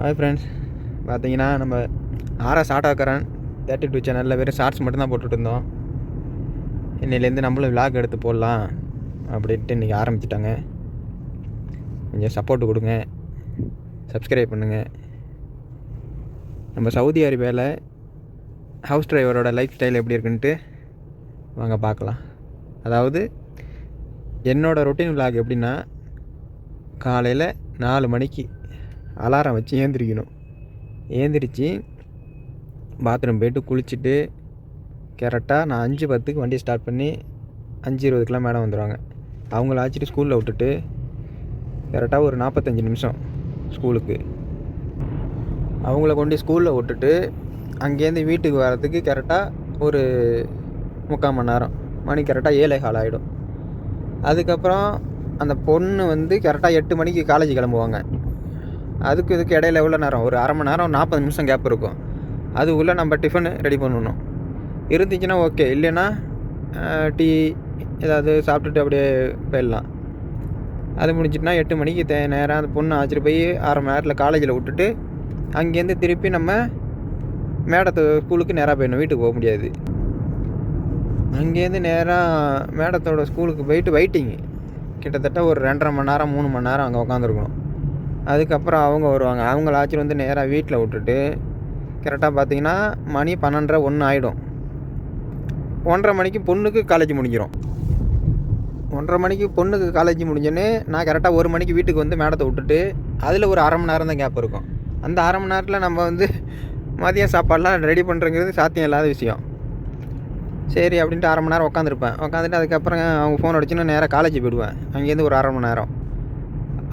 Hi friends பார்த்தீங்கன்னா நம்ம RS ஆட்டோக்காரன் தேர்ட்டி டூ சேனலில் வெறும் ஷார்ட்ஸ் மட்டும்தான் போட்டுட்டு இருந்தோம். இன்னிலேருந்து நம்மளும் விலாக் எடுத்து போடலாம் அப்படின்ட்டு இன்றைக்கி ஆரம்பிச்சிட்டாங்க. கொஞ்சம் சப்போர்ட் கொடுங்க. சப்ஸ்கிரைப் பண்ணுங்கள் நம்ம சவுதி அரேபியாவில் ஹவுஸ் டிரைவரோட லைஃப் ஸ்டைல் எப்படி இருக்குன்ட்டு வாங்க பார்க்கலாம். அதாவது என்னோடய ரொட்டீன் விலாக் எப்படின்னா காலையில் நாலு மணிக்கு அலாரம் வச்சு ஏந்திரிக்கணும். ஏந்திரிச்சு பாத்ரூம் போயிட்டு குளிச்சுட்டு கரெக்டாக நான் அஞ்சு பத்துக்கு வண்டி ஸ்டார்ட் பண்ணி அஞ்சு இருபதுக்கெலாம் மேடம் வந்துடுவாங்க அவங்கள அழைச்சிட்டு ஸ்கூலில் விட்டுட்டு கரெக்டாக ஒரு நாற்பத்தஞ்சு நிமிஷம் ஸ்கூலுக்கு அவங்கள கொண்டு ஸ்கூலில் விட்டுட்டு அங்கேருந்து வீட்டுக்கு வர்றதுக்கு கரெக்டாக ஒரு முக்கால் மணி நேரம். மணி கரெக்டாக ஏழை கால் ஆகிடும் அதுக்கப்புறம் அந்த பொண்ணு வந்து கரெக்டாக எட்டு மணிக்கு காலேஜ் கிளம்புவாங்க. அதுக்கு இதுக்கு இடையில எவ்வளோ நேரம் ஒரு அரை மணி நேரம் நாற்பது நிமிஷம் கேப் இருக்கும். அதுக்குள்ளே நம்ம டிஃபன் ரெடி பண்ணணும். இருந்துச்சுன்னா ஓகே இல்லைன்னா டீ ஏதாவது சாப்பிட்டுட்டு அப்படியே போயிடலாம். அது முடிஞ்சிட்டுனா எட்டு மணிக்கு தே நேரம் அந்த பொண்ணு அழைச்சிட்டு போய் அரை மணி நேரத்தில் காலேஜில் விட்டுட்டு அங்கேருந்து திருப்பி நம்ம மேடத்து ஸ்கூலுக்கு நேராக போயிடணும். வீட்டுக்கு போக முடியாது. அங்கேருந்து நேராக மேடத்தோட ஸ்கூலுக்கு போயிட்டு வெயிட்டிங்கு கிட்டத்தட்ட ஒரு ரெண்டரை மணி நேரம் மூணு மணி நேரம் அங்கே உட்காந்துருக்கணும் அதுக்கப்புறம் அவங்க வருவாங்க. அவங்கள ஆச்சுட்டு வந்து நேராக வீட்டில் விட்டுட்டு கரெக்டாக பார்த்தீங்கன்னா மணி பன்னெண்டரை ஒன்று ஆகிடும் ஒன்றரை மணிக்கு பொண்ணுக்கு காலேஜ் முடிஞ்சிடும் ஒன்றரை மணிக்கு பொண்ணுக்கு காலேஜ் முடிஞ்சோன்னே நான் கரெக்டாக ஒரு மணிக்கு வீட்டுக்கு வந்து மேடத்தை விட்டுட்டு அதில் ஒரு அரை மணி நேரம் தான் கேப் இருக்கும். அந்த அரை மணி நேரத்தில் நம்ம வந்து மதியம் சாப்பாடெலாம் ரெடி பண்ணுறங்கிறது சாத்தியம் இல்லாத விஷயம். சரி அப்படின்ட்டு அரை மணி நேரம் உட்காந்துருப்பேன் உட்காந்துட்டு அதுக்கப்புறம் அவங்க ஃபோன் அடிச்சுன்னா நேராக காலேஜ் போயிடுவேன். அங்கேருந்து ஒரு அரை மணி நேரம்.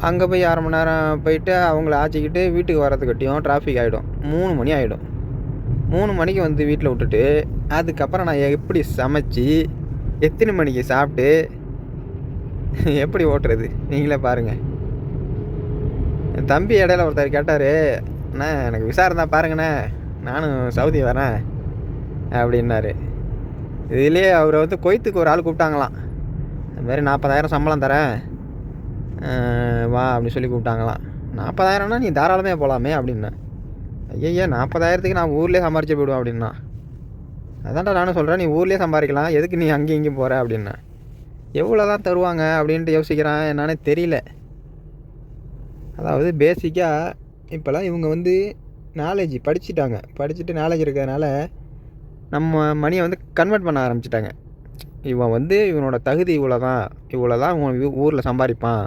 அங்கே போய் அரை மணி நேரம் போயிட்டு அவங்கள ஆச்சிக்கிட்டு வீட்டுக்கு வரதுக்கட்டியும் டிராஃபிக் ஆகிடும் மூணு மணி ஆகிடும் மூணு மணிக்கு வந்து வீட்டில் விட்டுட்டு அதுக்கப்புறம் நான் எப்படி சமைச்சு எத்தனை மணிக்கு சாப்பிட்டு எப்படி ஓட்டுறது? நீங்களே பாருங்கள் என் தம்பி இடையில ஒருத்தர் கேட்டார் அண்ணா எனக்கு விசா பாருங்கண்ணே. நானும் சவுதி வரேன். அப்படின்னாரு. இதுலேயே அவரை வந்து கொய்த்துக்கு ஒரு ஆள் கூப்பிட்டாங்களாம். அதுமாரி நாற்பதாயிரம் சம்பளம் தரேன். வா அப்படின்னு சொல்லி கூப்பிட்டாங்களாம். நாற்பதாயிரம்னா நீ தாராளமே போகலாமே அப்படின்னேன். ஐயா நாற்பதாயிரத்துக்கு நான் ஊர்லேயே சம்பாரிச்சு போயிடுவேன் அப்படின்னா. அதான்டா நானும் சொல்கிறேன் நீ ஊர்லேயே சம்பாதிக்கலாம். எதுக்கு நீ அங்கேயும் இங்கேயும் போகிற அப்படின்னா எவ்வளோ தான் தருவாங்க அப்படின்ட்டு யோசிக்கிறேன் என்னன்னே தெரியல. அதாவது பேசிக்காக இப்போல்லாம் இவங்க வந்து நாலேஜ் படிச்சுட்டாங்க. படிச்சுட்டு நாலேஜ் இருக்கிறதுனால நம்ம மணியை வந்து கன்வெர்ட் பண்ண ஆரம்பிச்சிட்டாங்க. இவன் வந்து இவனோட தகுதி இவ்வளோ தான் இவ்வளோ தான் ஊரில் சம்பாதிப்பான்.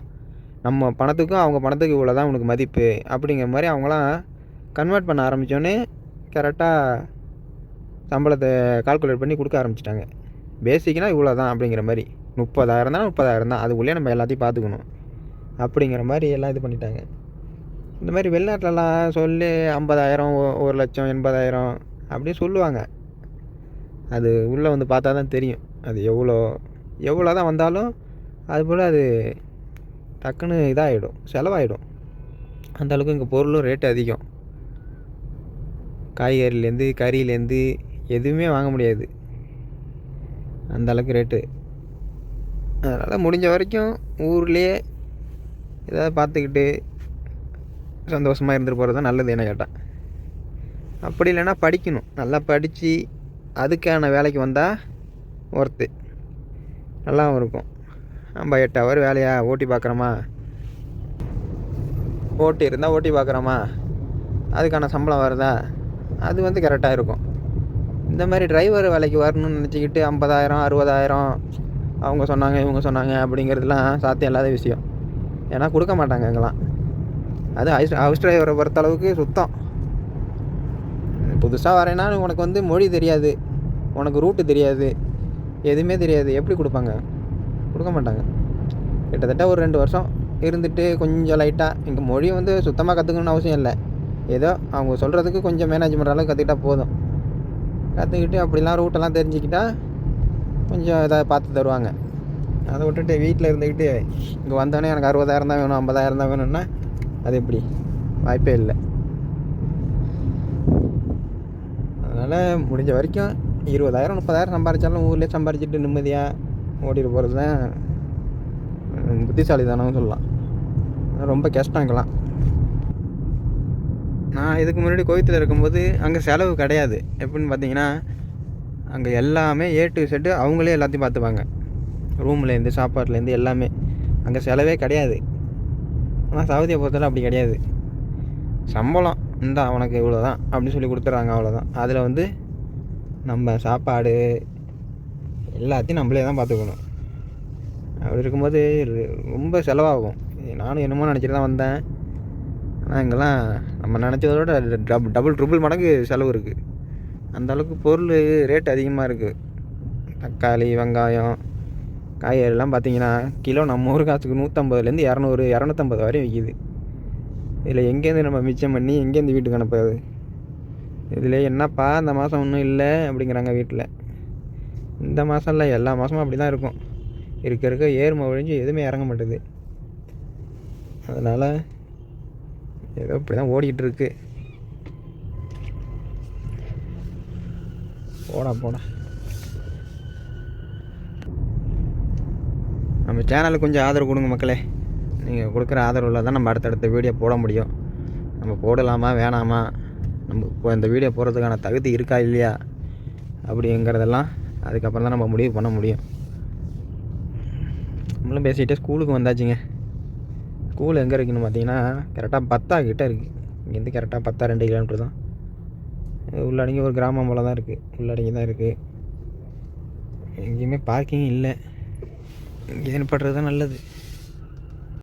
நம்ம பணத்துக்கும் அவங்க பணத்துக்கு இவ்வளோ தான் உனக்கு மதிப்பு அப்படிங்கிற மாதிரி அவங்களாம் கன்வெர்ட் பண்ண ஆரம்பித்தோன்னே கரெக்டாக சம்பளத்தை கால்குலேட் பண்ணி கொடுக்க ஆரம்பிச்சிட்டாங்க. பேசிக்னா இவ்வளோ தான் அப்படிங்கிற மாதிரி. முப்பதாயிரம் தான் முப்பதாயிரம் தான். அதுக்குள்ளேயே நம்ம எல்லாத்தையும் பார்த்துக்கணும். அப்படிங்கிற மாதிரி எல்லாம் இது பண்ணிட்டாங்க. இந்த மாதிரி வெளிநாட்டிலலாம் சொல்லி ஐம்பதாயிரம் ஒரு லட்சம் எண்பதாயிரம் அப்படின்னு சொல்லுவாங்க. அது உள்ளே வந்து பார்த்தா தான் தெரியும். அது எவ்வளோ எவ்வளோ தான் வந்தாலும் அதுபோல் அது டக்குன்னு இதாகிடும் செலவாயிடும். அந்த அளவுக்கு இங்கே பொருளும் ரேட்டு அதிகம். காய்கறிலேருந்து கறியிலேருந்து எதுவுமே வாங்க முடியாது. அந்த அளவுக்கு ரேட்டு அதனால் முடிஞ்ச வரைக்கும் ஊர்லேயே ஏதாவது பார்த்துக்கிட்டு சந்தோஷமாக இருந்துட்டு போகிறது தான் நல்லது என்ன கேட்டால் அப்படி இல்லைன்னா படிக்கணும். நல்லா படித்து அதுக்கான வேலைக்கு வந்தால் ஒர்த்து நல்லாவும் இருக்கும். நம்ம எட்டு ஹவர் வேலையா? ஓட்டி பார்க்குறோமா? ஓட்டி இருந்தால் ஓட்டி பார்க்குறோமா? அதுக்கான சம்பளம் வருதா? அது வந்து கரெக்டாக இருக்கும். இந்த மாதிரி டிரைவர் வேலைக்கு வரணும்னு நினச்சிக்கிட்டு ஐம்பதாயிரம் அறுபதாயிரம் அவங்க சொன்னாங்க இவங்க சொன்னாங்க அப்படிங்கிறதுலாம் சாத்தியம் இல்லாத விஷயம். ஏன்னா கொடுக்க மாட்டாங்க அங்கெல்லாம் அது ஹவுஸ் ஹவுஸ் டிரைவரை பொறுத்த அளவுக்கு சுத்தம். புதுசாக வரேன்னா உனக்கு வந்து மொழி தெரியாது. உனக்கு ரூட்டு தெரியாது. எதுவுமே தெரியாது. எப்படி கொடுப்பாங்க? கொடுக்க மாட்டாங்க. கிட்டத்தட்ட ஒரு ரெண்டு வருஷம் இருந்துட்டு கொஞ்சம் லைட்டாக இங்கே மொழி வந்து சுத்தமாக கற்றுக்கணும்னு அவசியம் இல்லை. ஏதோ அவங்க சொல்கிறதுக்கு கொஞ்சம் மேனேஜ் பண்ணுற அளவுக்கு கற்றுக்கிட்டா போதும். கற்றுக்கிட்டு அப்படிலாம் ரூட்டெல்லாம் தெரிஞ்சுக்கிட்டால் கொஞ்சம் இதாக பார்த்து தருவாங்க. அதை விட்டுட்டு வீட்டில் இருந்துக்கிட்டு இங்கே வந்தோடனே எனக்கு அறுபதாயிரம் தான் வேணும் ஐம்பதாயிரம் தான் வேணும்னா அது எப்படி? வாய்ப்பே இல்லை. அதனால் முடிஞ்ச வரைக்கும் இருபதாயிரம் முப்பதாயிரம் சம்பாதிச்சாலும் ஊர்லேயே சம்பாரிச்சிட்டு நிம்மதியாக ஓட்டிகிட்டு போகிறது தான் புத்திசாலிதானம்னு சொல்லலாம். ரொம்ப கஷ்டம் இங்கெல்லாம் நான் இதுக்கு முன்னாடி கோயத்தில் இருக்கும்போது அங்கே செலவு கிடையாது. எப்படின்னு பார்த்தீங்கன்னா அங்கே எல்லாமே ஏ டு செட்டு அவங்களே எல்லாத்தையும் பார்த்துப்பாங்க ரூம்லேருந்து சாப்பாட்லேருந்து எல்லாமே. அங்கே செலவே கிடையாது. ஆனால் சவுதியை பொறுத்தவரை அப்படி கிடையாது. சம்பளம் இந்தா அவனுக்கு இவ்வளோ தான் அப்படின்னு சொல்லி கொடுத்துட்றாங்க அவ்வளோதான் அதில் வந்து நம்ம சாப்பாடு எல்லாத்தையும் நம்மளே தான் பார்த்துக்கணும். அப்படி இருக்கும்போது ரொம்ப செலவாகும். நானும் என்னமோ நினச்சிட்டு தான் வந்தேன். ஆனால் இங்கெல்லாம் நம்ம நினச்சதோட டபுள் டபுள் ட்ரிபிள் மடங்கு செலவு இருக்குது அந்த அளவுக்கு பொருள் ரேட் அதிகமாக இருக்குது தக்காளி வெங்காயம் காய்கறிலாம் பார்த்தீங்கன்னா கிலோ நம்ம ஊர் காசுக்கு நூற்றம்பதுலேருந்து இரநூறு இரநூத்தம்பது வரையும் விற்கிது இதில் எங்கேருந்து நம்ம மிச்சம் பண்ணி எங்கேருந்து வீட்டுக்கு அனுப்புறது? இதில் என்னப்பா இந்த மாதம் ஒன்றும் இல்லை அப்படிங்கிறாங்க வீட்டில் இந்த மாதம் இல்லை எல்லா மாதமும் அப்படி தான் இருக்கும். இருக்க இருக்க ஏறுமை ஒழிஞ்சு எதுவுமே இறங்க மாட்டேது. அதனால் ஏதோ இப்படி தான் ஓடிக்கிட்டு இருக்கு. போடா போடா. நம்ம சேனலுக்கு கொஞ்சம் ஆதரவு கொடுங்க மக்களே. நீங்கள் கொடுக்குற ஆதரவில் தான் நம்ம அடுத்தடுத்த வீடியோ போட முடியும். நம்ம போடலாமா வேணாமா? நம்ம இப்போ இந்த வீடியோ போடுறதுக்கான தகுதி இருக்கா இல்லையா? அப்படிங்கிறதெல்லாம் அதுக்கப்புறம் தான் நம்ம முடிவு பண்ண முடியும். நம்மளும் பேசிக்கிட்டே ஸ்கூலுக்கு வந்தாச்சுங்க. ஸ்கூல் எங்கே இருக்குன்னு பார்த்தீங்கன்னா கரெக்டாக பத்தா கிட்டே இருக்குது இங்கேருந்து கரெக்டாக பத்தா ரெண்டு கிலோமீட்டர் தான். உள்ளடங்கி ஒரு கிராமம் போல தான் இருக்குது உள்ளடங்கி தான் இருக்குது எங்கேயுமே பார்க்கிங் இல்லை. இங்கே தான் நல்லது.